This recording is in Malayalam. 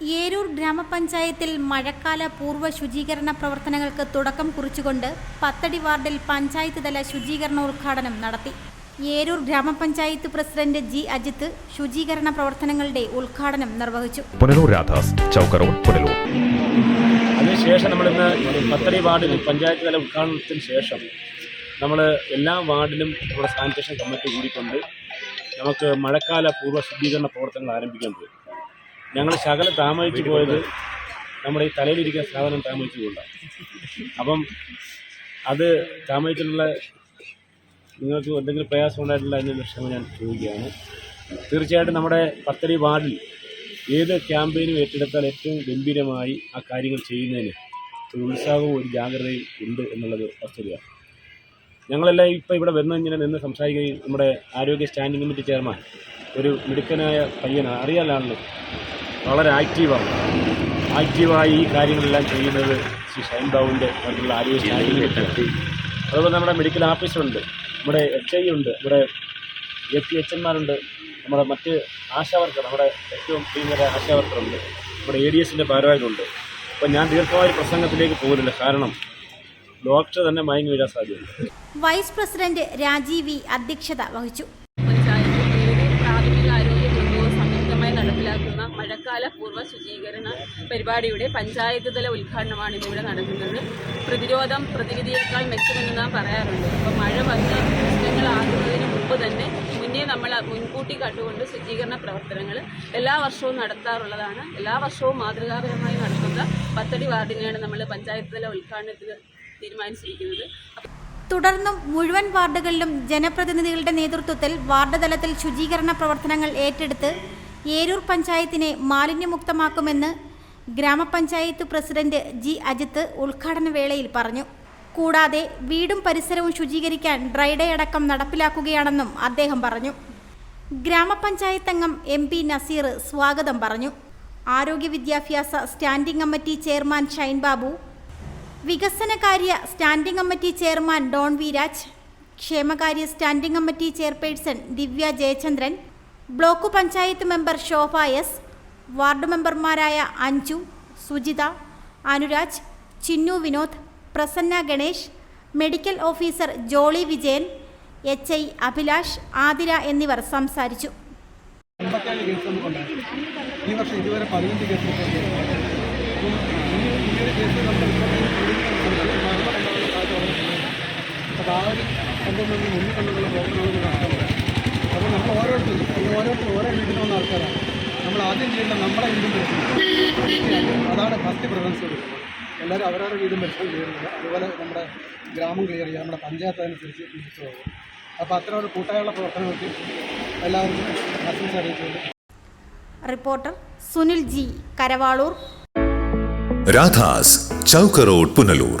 ഏരൂർ ഗ്രാമപഞ്ചായത്തിൽ മഴക്കാല പൂർവ ശുചീകരണ പ്രവർത്തനങ്ങൾക്ക് തുടക്കം കുറിച്ചുകൊണ്ട് പത്തടി വാർഡിൽ പഞ്ചായത്ത് തല ശുചീകരണ ശുചീകരണോദ്ഘാടനം നടത്തി. ഏരൂർ ഗ്രാമപഞ്ചായത്ത് പ്രസിഡന്റ് ജി അജിത്ത് ശുചീകരണ പ്രവർത്തനങ്ങളുടെ ഉദ്ഘാടനം നിർവഹിച്ചു. പുനലൂർ രാധാസ് പുനലൂർ. അതിനുശേഷം നമ്മളിന്ന് പത്തടി വാർഡിൽ പഞ്ചായത്ത് തല ഉദ്ഘാടനത്തിന് ശേഷം നമ്മൾ എല്ലാ വാർഡിലും നമ്മുടെ സാനിറ്റേഷൻ കമ്മിറ്റി കൂടിക്കൊണ്ട് നമുക്ക് മഴക്കാല പൂർവ ശുദ്ധീകരണ പ്രവർത്തനങ്ങൾ ആരംഭിക്കാൻ പോയി. ഞങ്ങൾ ശകലം താമസിച്ചു പോയത് നമ്മുടെ ഈ തലയിലിരിക്കുന്ന സാധനം താമസിച്ചു കൊണ്ടാണ് അപ്പം അത് താമസിച്ചിട്ടുള്ള നിങ്ങൾക്ക് എന്തെങ്കിലും പ്രയാസം ഉണ്ടായിട്ടുള്ള അതിന്റെ ക്ഷമ ഞാൻ ചോദിക്കുകയാണ്. തീർച്ചയായിട്ടും നമ്മുടെ പത്തടി വാർഡിൽ ഏത് ക്യാമ്പയിനും ഏറ്റെടുത്താൽ ഏറ്റവും ഗംഭീരമായി ആ കാര്യങ്ങൾ ചെയ്യുന്നതിന് ഒരു ഉത്സാഹവും ഒരു ജാഗ്രതയും ഉണ്ട് എന്നുള്ളത് വസ്തുതയാണ് ഞങ്ങളെല്ലാം ഇപ്പോൾ ഇവിടെ വന്നു ഇങ്ങനെ നിന്ന് സംസാരിക്കുകയും നമ്മുടെ ആരോഗ്യ സ്റ്റാൻഡിംഗ് കമ്മിറ്റി ചെയർമാൻ ഒരു മിടുക്കനായ പയ്യനാണ് അറിയാലാണല്ലോ വളരെ ആക്റ്റീവാണ് ആക്റ്റീവായി ഈ കാര്യങ്ങളെല്ലാം ചെയ്യുന്നത് ശ്രീ ഷൈൻ ബാബുവിന്റെ മറ്റുള്ള ആരോഗ്യ അതുപോലെ നമ്മുടെ മെഡിക്കൽ ഓഫീസറുണ്ട് നമ്മുടെ എച്ച് ഐ ഉണ്ട്. നമ്മുടെ എ പി എച്ച് എൻമാരുണ്ട് നമ്മുടെ മറ്റ് ആശാവർക്കർ നമ്മുടെ ഏറ്റവും പ്രീമിയർ ആശാവർക്കറുണ്ട് നമ്മുടെ എ ഡി എസിന്റെ ഭാരവാഹികളുണ്ട്. അപ്പം ഞാൻ ദീർഘമായ പ്രസംഗത്തിലേക്ക് പോകുന്നില്ല. കാരണം ഡോക്ടർ തന്നെ മയങ്ങി വീഴാൻ സാധ്യതയുണ്ട്. വൈസ് പ്രസിഡന്റ് രാജീവി അധ്യക്ഷത വഹിച്ചു പഞ്ചായത്ത് ഏത് പ്രാഥമിക ആരോഗ്യ കേന്ദ്രവും സംയുക്തമായി നടപ്പിലാക്കുന്ന മഴക്കാല പൂർവ ശുചീകരണ പരിപാടിയുടെ പഞ്ചായത്ത് തല ഉദ്ഘാടനമാണ് ഇന്നിവിടെ നടക്കുന്നത്. പ്രതിരോധം പ്രതിവിധിയേക്കാൾ മെച്ചമെന്ന് നാം പറയാറുണ്ട്. അപ്പോൾ മഴ വന്ന് പ്രശ്നങ്ങളാകുന്നതിന് മുമ്പ് തന്നെ മുന്നേ നമ്മൾ മുൻകൂട്ടി കണ്ടുകൊണ്ട് ശുചീകരണ പ്രവർത്തനങ്ങൾ എല്ലാ വർഷവും നടത്താറുള്ളതാണ്. എല്ലാ വർഷവും മാതൃകാപരമായി നടത്തുന്ന പത്തടി വാർഡിനെയാണ് നമ്മൾ പഞ്ചായത്ത് തല ഉദ്ഘാടനത്തിന് തീരുമാനിച്ചിരിക്കുന്നത്. തുടർന്നും മുഴുവൻ വാർഡുകളിലും ജനപ്രതിനിധികളുടെ നേതൃത്വത്തിൽ വാർഡ് തലത്തിൽ ശുചീകരണ പ്രവർത്തനങ്ങൾ ഏറ്റെടുത്ത് ഏരൂർ പഞ്ചായത്തിനെ മാലിന്യമുക്തമാക്കുമെന്ന് ഗ്രാമപഞ്ചായത്ത് പ്രസിഡന്റ് ജി അജിത്ത് ഉദ്ഘാടന വേളയിൽ പറഞ്ഞു. കൂടാതെ വീടും പരിസരവും ശുചീകരിക്കാൻ ഡ്രൈഡേ അടക്കം നടപ്പിലാക്കുകയാണെന്നും അദ്ദേഹം പറഞ്ഞു. ഗ്രാമപഞ്ചായത്ത് അംഗം എം പി നസീർ സ്വാഗതം പറഞ്ഞു. ആരോഗ്യ വിദ്യാഭ്യാസ standing committee chairman Shine Babu വികസനകാര്യ standing committee chairman Don V Raj ക്ഷേമകാര്യ standing committee chairperson Divya Jayachandran block panchayat member Shobha S ward മെമ്പർമാരായ Anju Sujitha Anuraj Chinnu Vinod Prasanna Ganesh medical officer Jolly Vijayan H I Abhilash Athira എന്നിവർ സംസാരിച്ചു. ഈ വർഷം ഇതുവരെ പതിനഞ്ച് കേസ് അപ്പോൾ ആ ഒരു സംഭവം മുന്നിൽ നമ്മൾ ഓരോരുത്തരും ഓരോ ഓരോരുത്തരും ഓരോ വീട്ടിൽ വന്ന ആൾക്കാരാണ്. നമ്മൾ ആദ്യം ചെയ്യേണ്ട നമ്മുടെ വീടും പരിസരം അതാണ് ഫസ്റ്റ് പ്രിഫറൻസ് കൊടുക്കുന്നത് എല്ലാവരും അവരവരുടെ വീടും പരിശ്രമം ചെയ്യുന്നത് അതുപോലെ നമ്മുടെ ഗ്രാമം ക്ലിയർ ചെയ്യുക നമ്മുടെ പഞ്ചായത്ത് അനുസരിച്ച് തിരിച്ചു പോകും അപ്പോൾ അത്ര ഒരു കൂട്ടായുള്ള പ്രവർത്തനങ്ങൾക്ക് എല്ലാവർക്കും ആശംസ അറിയിച്ചുകൊണ്ട് റിപ്പോർട്ടർ സുനിൽ ജി കരവാളൂർ. രാധാസ് ചൗക്കറോഡ് പുനലൂർ.